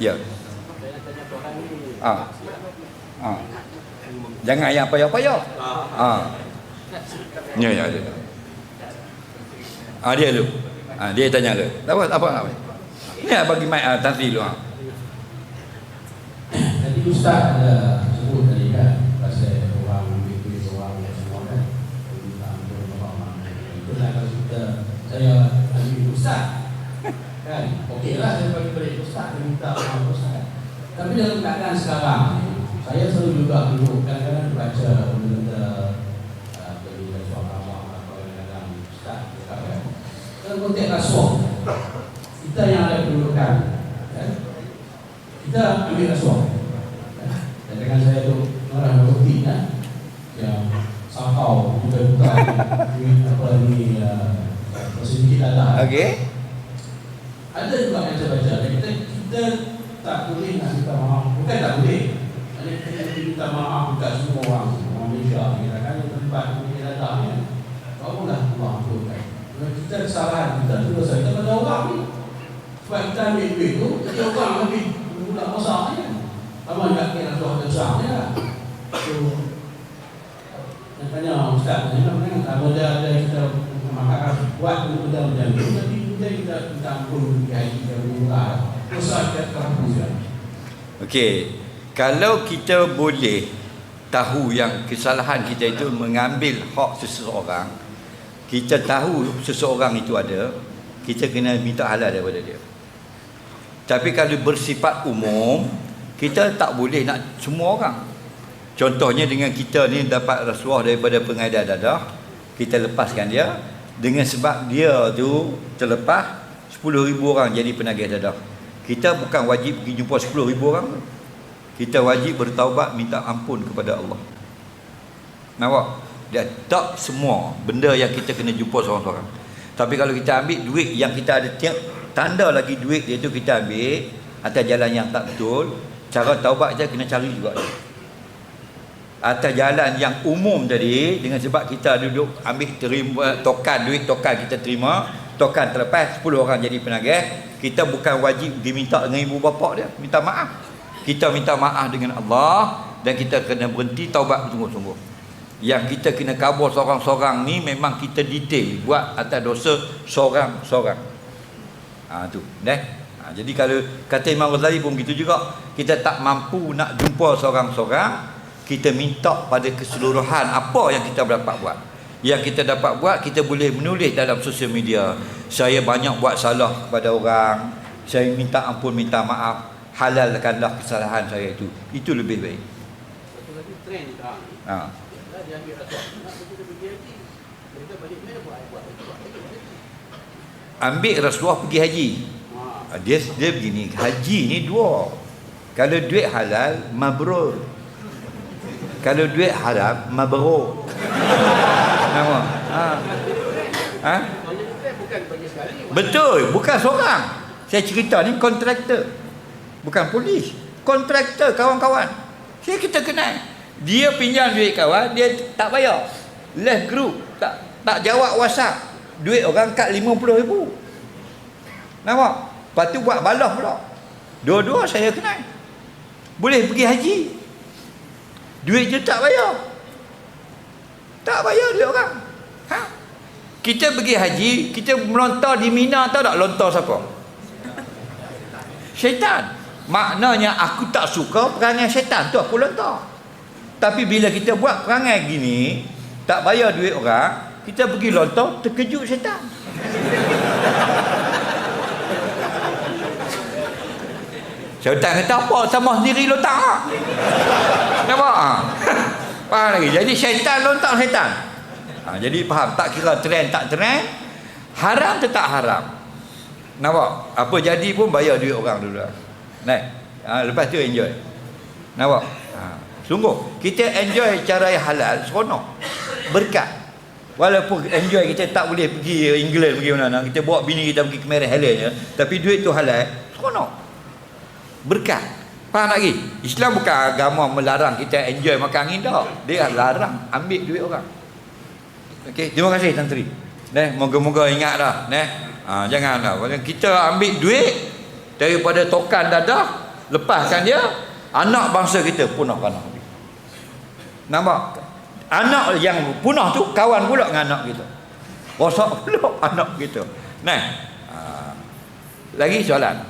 Ya. Ah. Ah. Jangan yang payah-payah. Ah. Ya, ya, ya. Ah, dia dulu. Ah, dia tanya ke. Tak apa, apa. Ni lah bagi mic ah, Tan Sri dulu. Ah. Tadi Ustaz ada sebut tadi kan pasal orang ambil duit orang yang semua kan minta ampun orang mana itulah kalau kita saya ambil Ustaz kan? Okey lah saya bagi balik Ustaz dia minta maaf Ustaz. Tapi dalam keadaan sekarang saya selalu juga dulu kadang-kadang baca benda uh, bagi rasuah awam atau kadang-kadang Ustaz cakap kan? Dalam konteks rasuah kita yang ada kedudukan kan? Kita ambil rasuah dan dengan saya tu orang bukti kan? Yang sakau buka-buka duit apa ni uh, Okey. Ada juga saya baca kita, kita tak boleh nak minta maaf. Bukan tak boleh. Ada kita minta maaf dekat semua orang. Orang Malaysia kita kan tempat kita datang ya kau lah Allah ampunkan kalau kita kesalahan kita tu dosa kita pada orang ni. Sebab kita ambil duit tu jadi orang lebih budak besar ni kan. Sama juga kira tuan besar ni lah. Yang tanya Ustaz ni nak mana tak Okey, kalau kita boleh tahu yang kesalahan kita itu mengambil hak seseorang, kita tahu seseorang itu ada, kita kena minta halal daripada dia. Tapi kalau bersifat umum, kita tak boleh nak semua orang. Contohnya dengan kita ni dapat rasuah daripada pengadilan dadah, kita lepaskan dia dengan sebab dia tu terlepas 10,000 orang jadi penagih dadah. Kita bukan wajib pergi jumpa 10,000 orang. Kita wajib bertaubat minta ampun kepada Allah. Nampak? Dan tak semua benda yang kita kena jumpa seorang-seorang. Tapi kalau kita ambil duit yang kita ada tiap tanda lagi duit dia tu kita ambil atas jalan yang tak betul, cara taubat je kena cari juga. Atas jalan yang umum tadi dengan sebab kita duduk ambil terima tokan duit tokan kita terima, tokan terlepas 10 orang jadi penagih, kita bukan wajib diminta dengan ibu bapa dia, minta maaf. Kita minta maaf dengan Allah dan kita kena berhenti taubat bersungguh-sungguh. Yang kita kena kabur seorang-seorang ni memang kita detail buat atas dosa seorang-seorang. Ha tu, dah. Ha, jadi kalau kata Imam Ghazali pun begitu juga, kita tak mampu nak jumpa seorang-seorang, kita minta pada keseluruhan apa yang kita dapat buat. Yang kita dapat buat, kita boleh menulis dalam sosial media. Saya banyak buat salah kepada orang. Saya minta ampun, minta maaf. Halalkanlah kesalahan saya itu. Itu lebih baik. Satu lagi trend ni Ha. dia ambil nak kita pergi haji mereka balik mana buat buat Ambil rasuah pergi haji. ha Ha, Dia dia begini, haji ni dua. Kalau duit halal, mabrur. Kalau duit haram, mabrur. Nama. Ha. Ha? Betul, bukan seorang. Saya cerita ni kontraktor. Bukan polis. Kontraktor kawan-kawan. Saya kita kenal. Dia pinjam duit kawan, dia tak bayar. Left group, tak tak jawab WhatsApp. Duit orang kat RM50,000. Nampak? Lepas tu buat balas pula. Dua-dua saya kenal. Boleh pergi haji. Duit je tak bayar. Tak bayar duit orang. Ha? Kita pergi haji, kita melontar di Mina tahu tak lontar siapa? Syaitan. Maknanya aku tak suka perangai syaitan tu aku lontar. Tapi bila kita buat perangai gini, tak bayar duit orang, kita pergi lontar, terkejut syaitan. Syaitan kata apa? Sama sendiri lontar. ah." Nampak? Ha? Faham lagi? Jadi syaitan lontar syaitan. Ha, jadi faham? Tak kira trend tak trend. Haram tetap haram? Nampak? Apa jadi pun bayar duit orang dulu nah ha, lepas tu enjoy. Nampak? Ha, sungguh. Kita enjoy cara yang halal seronok. Berkat. Walaupun enjoy kita tak boleh pergi England pergi mana-mana. Kita bawa bini kita pergi ke Merah Helena tapi duit tu halal seronok. Berkat faham lagi Islam bukan agama melarang kita enjoy makan angin tak dia larang ambil duit orang Okey, terima kasih Tan Sri. Neh, moga-moga ingat dah, neh. Ha, janganlah. Kita ambil duit daripada tokan dadah, lepaskan dia anak bangsa kita punah kan nampak anak yang punah tu kawan pula dengan anak kita rosak pula anak kita nah ha. lagi soalan